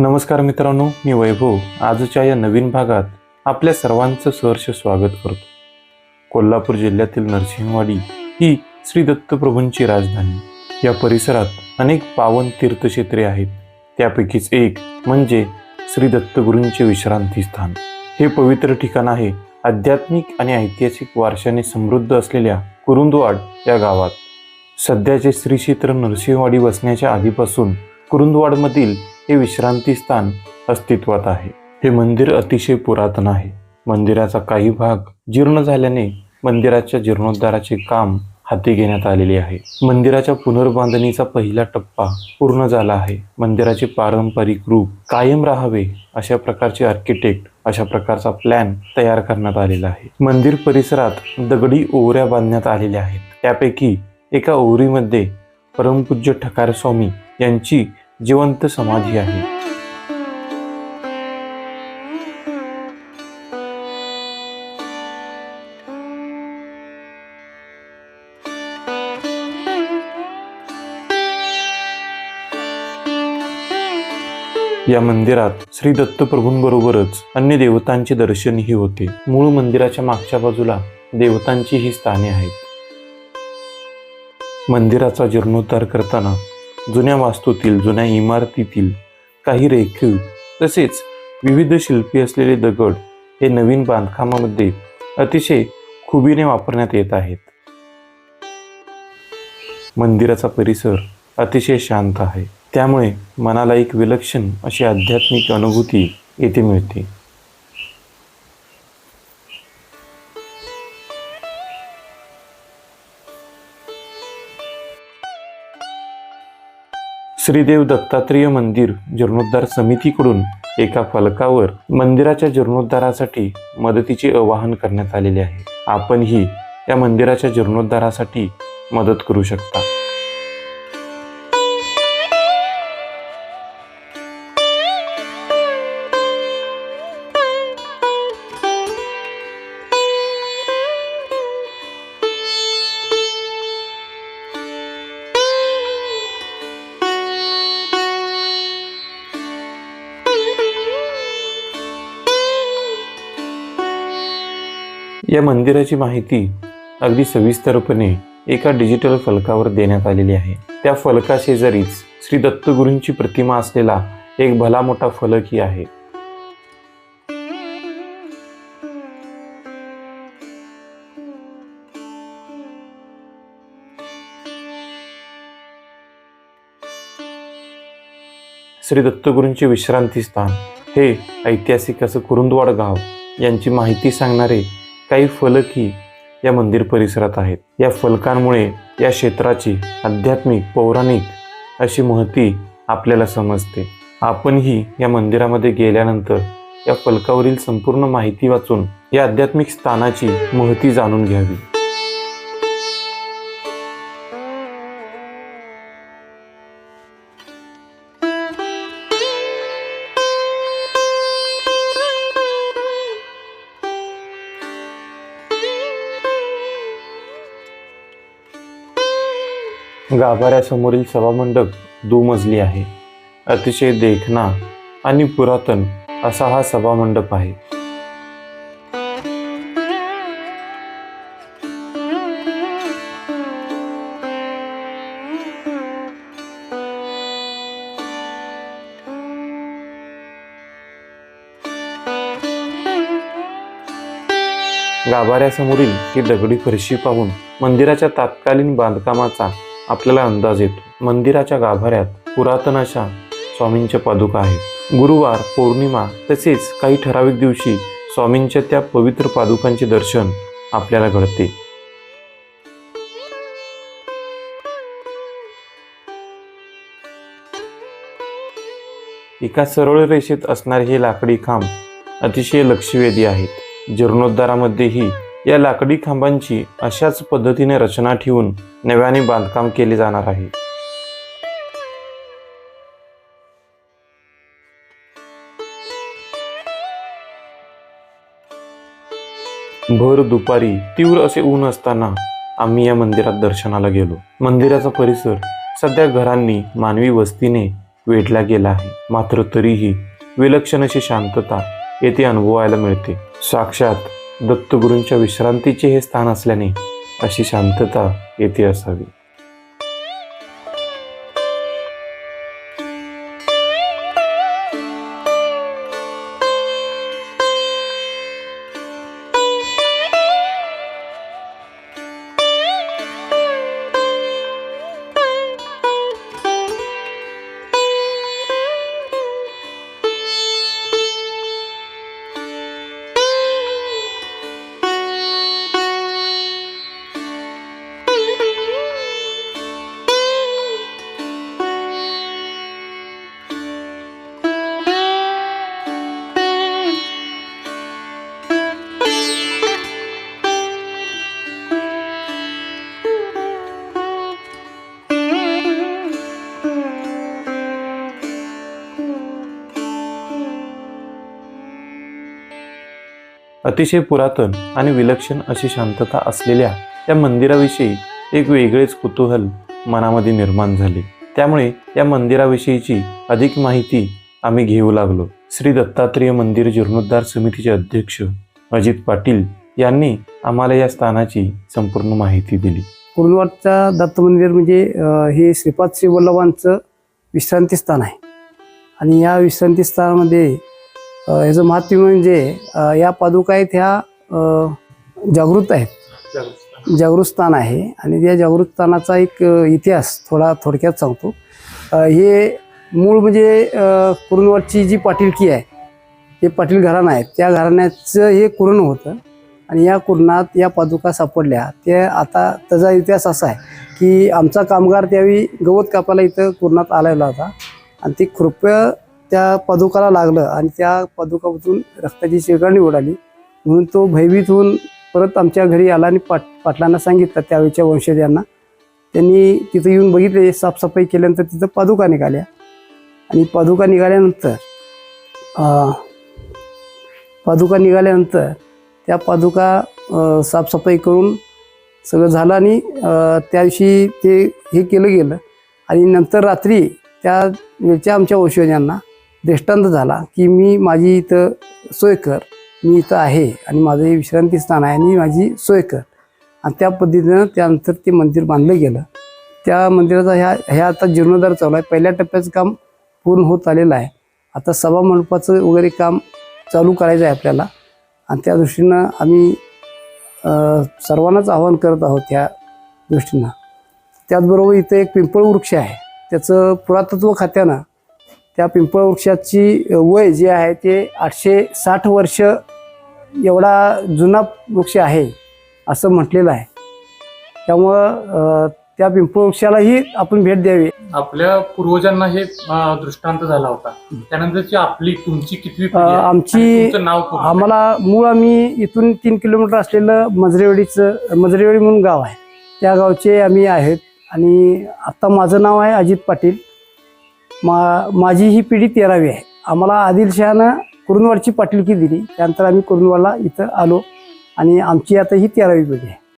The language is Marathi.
नमस्कार मित्रांनो मी वैभव. आजच्या या नवीन भागात आपल्या सर्वांचं सहर्ष स्वागत करतो. कोल्हापूर जिल्ह्यातील नरसिंहवाडी ही श्री दत्तप्रभूंची राजधानी. या परिसरात अनेक पावन तीर्थक्षेत्रे आहेत. त्यापैकीच एक म्हणजे श्री दत्तगुरूंचे विश्रांती स्थान. हे पवित्र ठिकाण आहे. आध्यात्मिक आणि ऐतिहासिक वारशाने समृद्ध असलेल्या कुरुंदवाड या गावात. सध्याचे श्री क्षेत्र नरसिंहवाडी वसण्याच्या आधीपासून कुरुंदवाडमधील हे विश्रांती स्थान अस्तित्वात आहे. हे मंदिर अतिशय पुरातन आहे. मंदिराचा काही भाग जीर्ण झाल्याने मंदिराच्या जीर्णोद्धाराचे काम हाती घेण्यात आलेले आहे. मंदिराच्या पुनर्बांधणीचा पहिला टप्पा पूर्ण झाला आहे. मंदिराचे पारंपरिक रूप कायम राहावे अशा प्रकारचे आर्किटेक्ट अशा प्रकारचा प्लॅन तयार करण्यात आलेला आहे. मंदिर परिसरात दगडी ओवऱ्या बांधण्यात आलेल्या आहेत. त्यापैकी एका ओवरीमध्ये परमपूज्य ठकार स्वामी यांची जिवंत समाधी आहे. या मंदिरात श्री दत्तप्रभूंबरोबरच अन्य देवतांचे दर्शनही होते. मूळ मंदिराच्या मागच्या बाजूला देवतांची ही स्थाने आहेत. मंदिराचा जीर्णोद्धार करताना जुन्या वास्तूतील जुन्या इमारतीतील काही रेखीव तसेच विविध शिल्पी असलेले दगड हे नवीन बांधकामामध्ये अतिशय खुबीने वापरण्यात येत आहेत. मंदिराचा परिसर अतिशय शांत आहे. त्यामुळे मनाला एक विलक्षण अशी आध्यात्मिक अनुभूती येथे मिळते. श्रीदेव दत्तात्रेय मंदिर जीर्णोद्धार समितीकडून एका फलकावर मंदिराच्या जीर्णोद्धारासाठी मदतीचे आवाहन करण्यात आलेले आहे. आपणही या मंदिराच्या जीर्णोद्धारासाठी मदत करू शकता. या मंदिराची माहिती अगदी सविस्तरपणे एका डिजिटल फलकावर देण्यात आलेली आहे. त्या फलकाशेजारीच श्री दत्तगुरूंची प्रतिमा असलेला एक भला मोठा फलकही आहे. श्री दत्तगुरूंचे विश्रांती स्थान हे ऐतिहासिक असं कुरुंदवाड गाव यांची माहिती सांगणारे काही फलकही या मंदिर परिसरात आहेत. या फलकांमुळे या क्षेत्राची आध्यात्मिक पौराणिक अशी महती आपल्याला समजते. आपणही या मंदिरामध्ये गेल्यानंतर या फलकावरील संपूर्ण माहिती वाचून या आध्यात्मिक स्थानाची महती जाणून घ्यावी. गाभाऱ्यासमोरील सभामंडप दुमजली आहे. अतिशय देखणा आणि पुरातन असा हा सभामंडप आहे. गाभाऱ्यासमोरील ही दगडी फरशी पाहून मंदिराच्या तात्कालीन बांधकामाचा आपल्याला अंदाज येतो. मंदिराच्या गाभाऱ्यात पुरातन अशा स्वामींच्या पादुका आहेत. गुरुवार पौर्णिमा तसेच काही ठराविक दिवशी स्वामींच्या त्या पवित्र पादुकांचे दर्शन आपल्याला घडते. एका सरळ रेषेत असणारे हे लाकडी खांब अतिशय लक्षवेधी आहेत. जीर्णोद्धारामध्येही या लाकडी खांबांची अशाच पद्धतीने रचना ठेवून नव्याने बांधकाम केले जाणार आहे. भर दुपारी तीव्र असे ऊन असताना आम्ही या मंदिरात दर्शनाला गेलो. मंदिराचा परिसर सध्या घरांनी मानवी वस्तीने वेढला गेला आहे. मात्र तरीही विलक्षण अशी शांतता येथे अनुभवायला मिळते. साक्षात दत्तगुरूंच्या विश्रांतीचे हे स्थान असल्याने अशी शांतता येथे असावी. अतिशय पुरातन आणि विलक्षण अशी शांतता असलेल्या त्या मंदिराविषयी एक वेगळेच कुतूहल मनामध्ये निर्माण झाले. त्यामुळे या मंदिराविषयीची अधिक माहिती आम्ही घेऊ लागलो. श्री दत्तात्रेय मंदिर जीर्णोद्धार समितीचे अध्यक्ष अजित पाटील यांनी आम्हाला या स्थानाची संपूर्ण माहिती दिली. कुरुंदवाडचा दत्त मंदिर म्हणजे हे श्रीपाद श्री वल्लभांचं विश्रांती स्थान आहे. आणि या विश्रांती स्थानामध्ये ह्याचं महात्म्य म्हणजे या पादुका आहेत ह्या जागृत आहेत. जागृत स्थान आहे. आणि त्या जागृत स्थानाचा एक इतिहास थोडा थोडक्यात सांगतो. हे मूळ म्हणजे कुरुणवरची जी पाटीलकी आहे हे पाटील घराणं आहे त्या घराण्याचं हे कुरण होतं. आणि या कुरणात या पादुका सापडल्या. ते आता त्याचा इतिहास असा आहे की आमचा कामगार त्यावेळी गवत कापायला इथं कुरणात आलेला होता. आणि ते कृपया त्या पादुकाला लागलं आणि त्या पादुकापासून रक्ताची शेगणी उडाली. म्हणून तो भयभीत होऊन परत आमच्या घरी आला आणि पाट पाटलांना सांगितलं त्यावेळच्या वंशजांना. त्यांनी तिथं येऊन बघितले साफसफाई केल्यानंतर तिथं पादुका निघाल्या. आणि पादुका निघाल्यानंतर पादुका निघाल्यानंतर त्या पादुका साफसफाई करून सगळं झालं आणि त्या दिवशी ते हे केलं गेलं. आणि नंतर रात्री त्या वेळच्या आमच्या वंशजांना दृष्टांत झाला की मी माझी इथं सोय कर. मी इथं आहे आणि माझं हे विश्रांती स्थान आहे आणि माझी सोय कर. आणि त्या पद्धतीनं त्यानंतर ते मंदिर बांधलं गेलं. त्या मंदिराचा ह्या ह्या आता जीर्णोद्धार चालू आहे. पहिल्या टप्प्याचं काम पूर्ण होत आलेलं आहे. आता सभा मंडपाचं वगैरे काम चालू करायचं आहे आपल्याला. आणि त्या दृष्टीनं आम्ही सर्वांनाच आवाहन करत आहोत त्या दृष्टीनं. त्याचबरोबर इथं एक पिंपळ वृक्ष आहे. त्याचं पुरातत्व खात्यानं त्या पिंपळ वृक्षाची वय जे आहे ते आठशे साठ वर्ष एवढा जुना वृक्ष आहे असं म्हटलेलं आहे. त्यामुळं त्या पिंपळ वृक्षालाही आपण भेट द्यावी. आपल्या पूर्वजांना हे दृष्टांत झाला होता. त्यानंतरची आपली तुमची? अं, आमची- नाव आम्हाला मूळ आम्ही इथून तीन किलोमीटर असलेलं मजरेवाडीचं मजरेवाडी म्हणून गाव आहे. त्या गावचे आम्ही आहेत. आणि आत्ता माझं नाव आहे अजित पाटील. मा माझी ही पिढी तेरावी आहे. आम्हाला आदिलशहानं कुरुंदवाडची पाटलिकी दिली. त्यानंतर आम्ही कुरुंदवाडला इथं आलो आणि आमची आता ही तेरावी पिढी आहे.